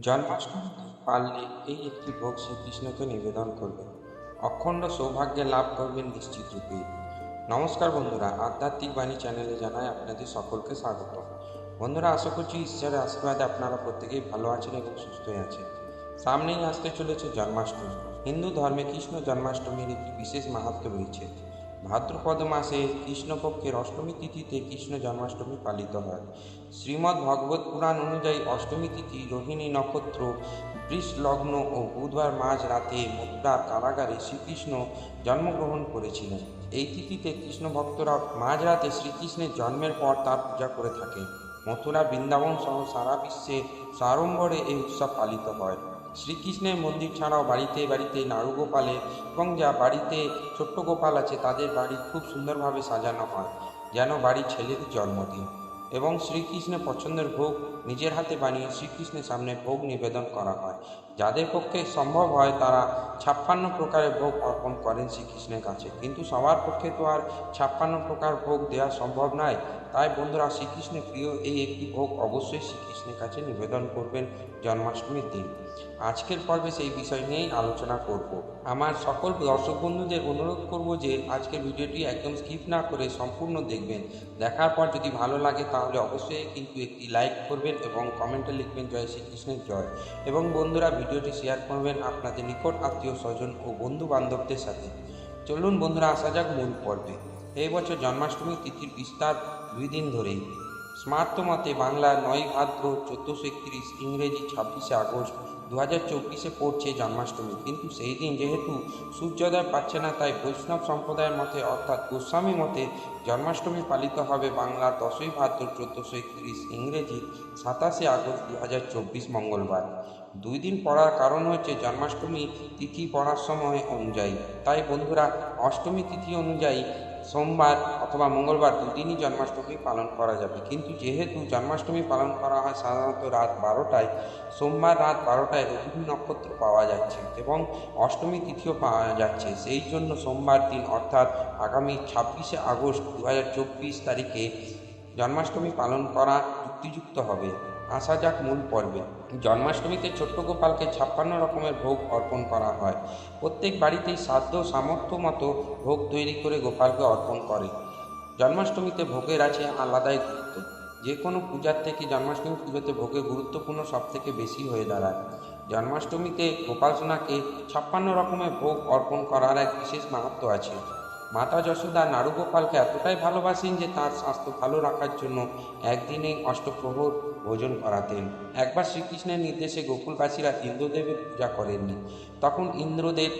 জন্মাষ্টমী পারলে এই একটি ভোগ শ্রীকৃষ্ণকে নিবেদন করবেন। অখণ্ড সৌভাগ্যে লাভ করবেন নিশ্চিত রূপে। নমস্কার বন্ধুরা, আধ্যাত্মিক বাণী চ্যানেলে জানাই আপনাদের সকলকে স্বাগত। বন্ধুরা, আশা করছি ঈশ্বরের আশীর্বাদে আপনারা প্রত্যেকেই ভালো আছেন এবং সুস্থই আছেন। সামনেই আসতে চলেছে জন্মাষ্টমী। হিন্দু ধর্মে কৃষ্ণ জন্মাষ্টমীর একটি বিশেষ মাহাত্ম রয়েছে। ভাদ্রপদ মাসে কৃষ্ণপক্ষের অষ্টমী তিথিতে কৃষ্ণ জন্মাষ্টমী পালিত হয়। শ্রীমদ্ ভগবত পুরাণ অনুযায়ী অষ্টমী তিথি, রোহিণী নক্ষত্র বৃষ লগ্ন ও বুধবার মাঝ রাতে মথুরা কারাগারে শ্রীকৃষ্ণ জন্মগ্রহণ করেছিলেন। এই তিথিতে কৃষ্ণ ভক্তরা মাঝরাতে শ্রীকৃষ্ণের জন্মের পর তার পূজা করে থাকে মথুরা, বৃন্দাবন সহ সারা বিশ্বে সাড়ম্বরে এই উৎসব পালিত হয়। শ্রীকৃষ্ণের মন্দির ছাড়াও বাড়িতে বাড়িতে নাড়ুগোপালের এবং যা বাড়িতে ছোট্ট গোপাল আছে, তাদের বাড়ি খুব সুন্দরভাবে সাজানো হয়, যেন বাড়ির ছেলের জন্মদিন। এবং শ্রীকৃষ্ণের পছন্দের ভোগ নিজের হাতে বানিয়ে শ্রীকৃষ্ণের সামনে ভোগ নিবেদন করা হয়। যাদের পক্ষে সম্ভব হয় তারা ছাপ্পান্ন প্রকারের ভোগ অর্পণ করেন শ্রীকৃষ্ণের কাছে। কিন্তু সবার পক্ষে তো আর ছাপ্পান্ন প্রকার ভোগ দেওয়া সম্ভব নয়। তাই বন্ধুরা শ্রীকৃষ্ণের প্রিয় এই একটি ভোগ অবশ্যই শ্রীকৃষ্ণের কাছে নিবেদন করবেন জন্মাষ্টমীর দিন। আজকের পর্বে সেই বিষয় নিয়েই আলোচনা করব। আমার সকল দর্শক বন্ধুদের অনুরোধ করব যে আজকের ভিডিওটি একদম স্কিপ না করে সম্পূর্ণ দেখবেন। দেখার পর যদি ভালো লাগে তাহলে অবশ্যই কিন্তু একটি লাইক করবেন এবং কমেন্টে লিখবেন জয় শ্রীকৃষ্ণের জয়। এবং বন্ধুরা ভিডিওটি শেয়ার করবেন আপনাদের নিকট আত্মীয় স্বজন ও বন্ধু বান্ধবদের সাথে। চলুন বন্ধুরা আসা যাক মূল পর্বে। এই বছর জন্মাষ্টমী তিথির বিস্তার দুই দিন ধরেই। স্মার্ত মতে বাংলা নয় ভাদ্র চোদ্দোশো একত্রিশ ইংরেজি ছাব্বিশে আগস্ট দু হাজার চব্বিশে পড়ছে জন্মাষ্টমী। কিন্তু সেই দিন যেহেতু সূর্যোদয় পাচ্ছে না, তাই বৈষ্ণব সম্প্রদায়ের মতে, অর্থাৎ গোস্বামী মতে, জন্মাষ্টমী পালিত হবে বাংলা দশই ভাদ্র চোদ্দোশো একত্রিশ ইংরেজি সাতাশে আগস্ট দু হাজার চব্বিশ মঙ্গলবার। দুই দিন পড়ার কারণ হচ্ছে জন্মাষ্টমী তিথি পড়ার সময় অনুযায়ী। তাই বন্ধুরা, অষ্টমী তিথি অনুযায়ী সোমবার অথবা মঙ্গলবার দুদিনই জন্মাষ্টমী পালন করা যাবে। কিন্তু যেহেতু জন্মাষ্টমী পালন করা হয় সাধারণত রাত বারোটায়, সোমবার রাত বারোটায় রোহিণী নক্ষত্র পাওয়া যাচ্ছে এবং অষ্টমী তিথিও পাওয়া যাচ্ছে। সেই জন্য সোমবার দিন অর্থাৎ আগামী ছাব্বিশে আগস্ট দু হাজার চব্বিশ তারিখে জন্মাষ্টমী পালন করা যুক্তিযুক্ত হবে। আসা যাক মূল পর্বে। জন্মাষ্টমীতে ছোট্ট গোপালকে ছাপ্পান্ন রকমের ভোগ অর্পণ করা হয়। প্রত্যেক বাড়িতেই সাধ্য সামর্থ্য মতো ভোগ তৈরি করে গোপালকে অর্পণ করে। জন্মাষ্টমীতে ভোগের আছে আলাদাই গুরুত্ব। যে কোনো পূজার থেকে জন্মাষ্টমী পুজোতে ভোগের গুরুত্বপূর্ণ সব থেকে বেশি হয়ে দাঁড়ায়। জন্মাষ্টমীতে গোপাল সোনাকে ছাপ্পান্ন রকমের ভোগ অর্পণ করার এক বিশেষ মাহাত্ম আছে। মাতা যশোদা নাড়ুগোপালকে এতটাই ভালোবাসেন যে তার স্বাস্থ্য ভালো রাখার জন্য একদিনে অষ্টপ্রহর ভোজন করাতেন। একবার শ্রীকৃষ্ণের নির্দেশে গোকুলবাসীরা ইন্দ্রদেবের পূজা করেননি। তখন ইন্দ্রদেব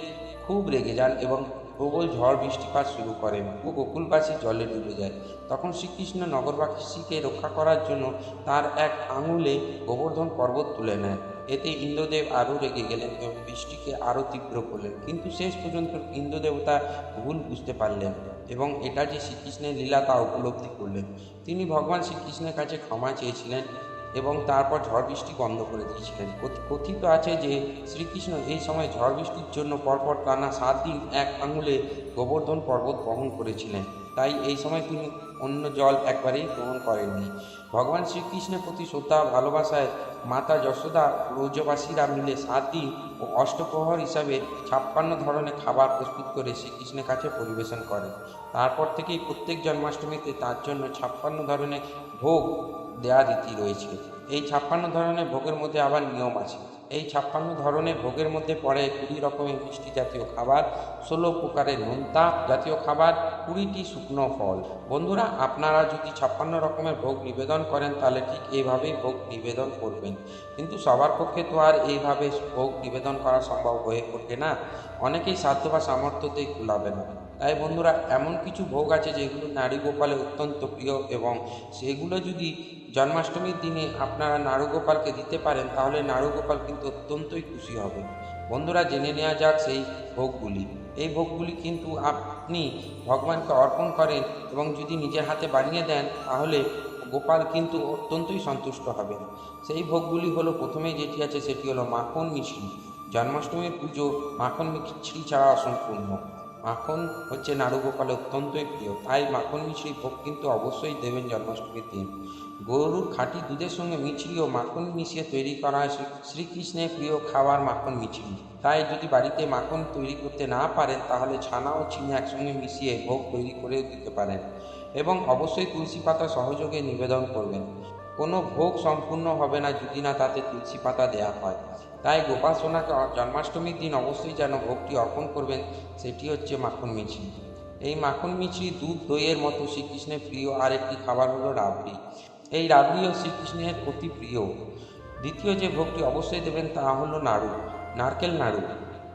খুব রেগে যান এবং প্রবল ঝড় বৃষ্টিপাত শুরু করেন ও গোকুলবাসী জলে ডুবে যায়। তখন শ্রীকৃষ্ণ নগরবাসীকে রক্ষা করার জন্য তার এক আঙুলে গোবর্ধন পর্বত তুলে নেয়। এতে ইন্দ্রদেব আরও রেগে গেলেন এবং বৃষ্টিকে আরও তীব্র করলেন। কিন্তু শেষ পর্যন্ত ইন্দ্রদেবতা ভুল বুঝতে পারলেন এবং এটা যে শ্রীকৃষ্ণের লীলা তা উপলব্ধি করলেন। তিনি ভগবান শ্রীকৃষ্ণের কাছে ক্ষমা চেয়েছিলেন এবং তারপর ঝড় বৃষ্টি বন্ধ করে দিয়েছিলেন। কথিত আছে যে শ্রীকৃষ্ণ এই সময় ঝড় বৃষ্টির জন্য পরপর টানা সাত দিন এক আঙুলে গোবর্ধন পর্বত বহন করেছিলেন। তাই এই সময় তিনি অন্য জল একবারেই গ্রহণ করেননি। ভগবান শ্রীকৃষ্ণের প্রতি শ্রদ্ধা, ভালোবাসায় মাতা যশোদা ব্রজবাসীরা মিলে সাত দিন ও অষ্টপ্রহর হিসাবে ছাপ্পান্ন ধরনের খাবার প্রস্তুত করে শ্রীকৃষ্ণের কাছে পরিবেশন করেন। তারপর থেকেই প্রত্যেক জন্মাষ্টমীতে তার জন্য ছাপ্পান্ন ধরনের ভোগ দেয়া রীতি রয়েছে। এই ছাপ্পান্ন ধরনের ভোগের মধ্যে আবার নিয়ম আছে। এই ছাপ্পান্ন ধরনের ভোগের মধ্যে পড়ে কুড়ি রকমের মিষ্টি জাতীয় খাবার, ষোলো প্রকারের নোনতা জাতীয় খাবার, কুড়িটি শুকনো ফল। বন্ধুরা, আপনারা যদি ছাপ্পান্ন রকমের ভোগ নিবেদন করেন, তাহলে ঠিক এইভাবেই ভোগ নিবেদন করবেন। কিন্তু সবার পক্ষে তো আর এইভাবে ভোগ নিবেদন করা সম্ভব হয়ে ওঠে না। অনেকেই সাধ্য বা সামর্থ্যতেই কুলাবে না তাই বন্ধুরা, এমন কিছু ভোগ আছে যেগুলো নারী গোপালে অত্যন্ত প্রিয় এবং সেগুলো যদি জন্মাষ্টমীর দিনে আপনারা নাড়ুগোপালকে দিতে পারেন, তাহলে নাড়ুগোপাল কিন্তু অত্যন্তই খুশি হবে। বন্ধুরা, জেনে নেওয়া যাক সেই ভোগগুলি। এই ভোগগুলি কিন্তু আপনি ভগবানকে অর্পণ করেন এবং যদি নিজের হাতে বানিয়ে দেন, তাহলে গোপাল কিন্তু অত্যন্তই সন্তুষ্ট হবেন। সেই ভোগগুলি হলো প্রথমে যেটি আছে, সেটি হলো মাখন মিশ্রি জন্মাষ্টমীর পুজো মাখন মিশ্রি ছাড়া অসম্পূর্ণ। মাখন হচ্ছে নাড়ু গোপালে অত্যন্তই প্রিয়। তাই মাখন মিছরি ভোগ কিন্তু অবশ্যই দেবেন জন্মাষ্টমীর দিন। গরুর খাঁটি দুধের সঙ্গে মিছরি ও মাখন মিশিয়ে তৈরি করা হয় শ্রীকৃষ্ণের প্রিয় খাবার মাখন মিছরি। তাই যদি বাড়িতে মাখন তৈরি করতে না পারেন, তাহলে ছানা ও চিনি একসঙ্গে মিশিয়ে ভোগ তৈরি করে দিতে পারেন এবং অবশ্যই তুলসী পাতা সহযোগে নিবেদন করবেন। কোনো ভোগ সম্পূর্ণ হবে না যদি না তাতে তুলসী পাতা দেওয়া হয়। তাই গোপাসনাকে জন্মাষ্টমীর দিন অবশ্যই যেন ভোগটি অর্পণ করবেন, সেটি হচ্ছে মাখন মিছরি এই মাখন মিছরি দুধ, দইয়ের মতো শ্রীকৃষ্ণের প্রিয় আরেকটি খাবার হলো রাবড়ি। এই রাবড়িও শ্রীকৃষ্ণের অতি প্রিয়। দ্বিতীয় যে ভোগটি অবশ্যই দেবেন তা হলো নাড়ু, নারকেল নাড়ু।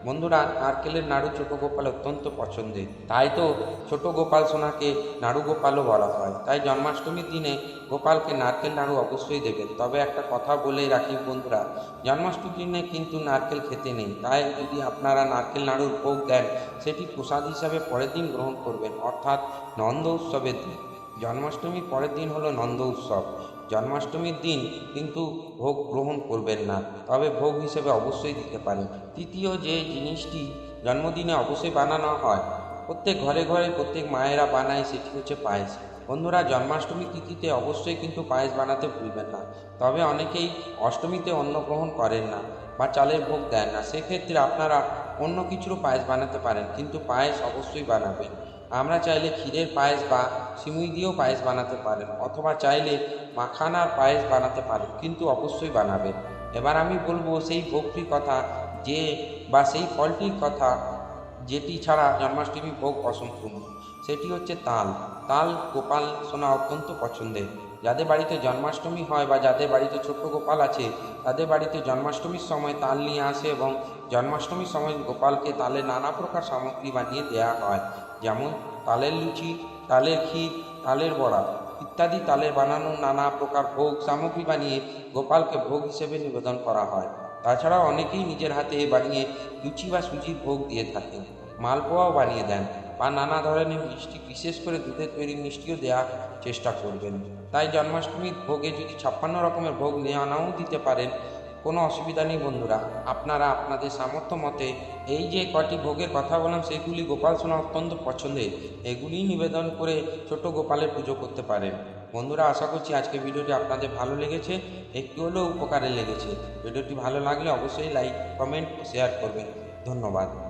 বন্ধুরা, নারকেলের নাড়ু ছোট গোপাল অত্যন্ত পছন্দের। তাই তো ছোট গোপাল সোনাকে নাড়ু গোপালও বলা হয়। তাই জন্মাষ্টমীর দিনে গোপালকে নারকেল নাড়ু অবশ্যই দেবেন। তবে একটা কথা বলে রাখি বন্ধুরা, জন্মাষ্টমীর দিনে কিন্তু নারকেল খেতে নেই। তাই যদি আপনারা নারকেল নাড়ুর ভোগ দেন, সেটি প্রসাদ হিসাবে পরের দিন গ্রহণ করবেন, অর্থাৎ নন্দ উৎসবের দিন। জন্মাষ্টমীর পরের দিন হলো নন্দ উৎসব। জন্মাষ্টমীর দিন কিন্তু ভোগ গ্রহণ করবেন না, তবে ভোগ হিসেবে অবশ্যই দিতে পারেন। তৃতীয় যে জিনিসটি জন্মদিনে অবশ্যই বানানো হয়, প্রত্যেক ঘরে ঘরে প্রত্যেক মায়েরা বানায় সেটি হচ্ছে পায়েস। বন্ধুরা, জন্মাষ্টমী তিথিতে অবশ্যই কিন্তু পায়েস বানাতে ভুলবেন না, তবে অনেকেই অষ্টমীতে অন্ন গ্রহণ করেন না বা চালের ভোগ দেন না। সেক্ষেত্রে আপনারা অন্য কিছুরও পায়েস বানাতে পারেন, কিন্তু পায়েস অবশ্যই বানাবেন। আমরা চাইলে ক্ষীরের পায়েস বা সিমুই দিয়েও পায়েস বানাতে পারেন, অথবা চাইলে মাখানার পায়েস বানাতে পারেন, কিন্তু অবশ্যই বানাবেন। এবার আমি বলব সেই ভোগটির কথা, যে বা সেই ফলটির কথা, যেটি ছাড়া জন্মাষ্টমী ভোগ অসম্পূর্ণ। সেটি হচ্ছে তাল। তাল গোপাল সোনা অত্যন্ত পছন্দের। যাদের বাড়িতে জন্মাষ্টমী হয় বা যাদের বাড়িতে ছোট্ট গোপাল আছে, তাদের বাড়িতে জন্মাষ্টমীর সময় তাল নিয়ে আসে এবং জন্মাষ্টমীর সময় গোপালকে তালে নানা প্রকার সামগ্রী বানিয়ে দেওয়া হয়। যেমন তালের লুচি, তালের ক্ষীর, তালের বড়া ইত্যাদি তালের বানানো নানা প্রকার ভোগ সামগ্রী বানিয়ে গোপালকে ভোগ হিসেবে নিবেদন করা হয়। তাছাড়াও অনেকেই নিজের হাতে বানিয়ে লুচি বা সুজির ভোগ দিয়ে থাকেন, মালপোয়াও বানিয়ে দেন বা নানা ধরনের মিষ্টি বিশেষ করে দুধের তৈরি মিষ্টিও দেওয়ার চেষ্টা করবেন। তাই জন্মাষ্টমীর ভোগে যদি ছাপ্পান্ন রকমের ভোগ নিয়ে আনাও দিতে পারেন কোনো অসুবিধা নেই বন্ধুরা। আপনারা আপনাদের সামর্থ্য মতে এই যে কটি ভোগের কথা বললাম, সেগুলি গোপাল শোনা অত্যন্ত পছন্দের। এগুলি নিবেদন করে ছোট গোপালের পুজো করতে পারেন। বন্ধুরা, আশা করছি আজকে ভিডিওটি আপনাদের ভালো লেগেছে, একটু হলেও উপকারে লেগেছে। ভিডিওটি ভালো লাগলে অবশ্যই লাইক, কমেন্ট, শেয়ার করবেন। ধন্যবাদ।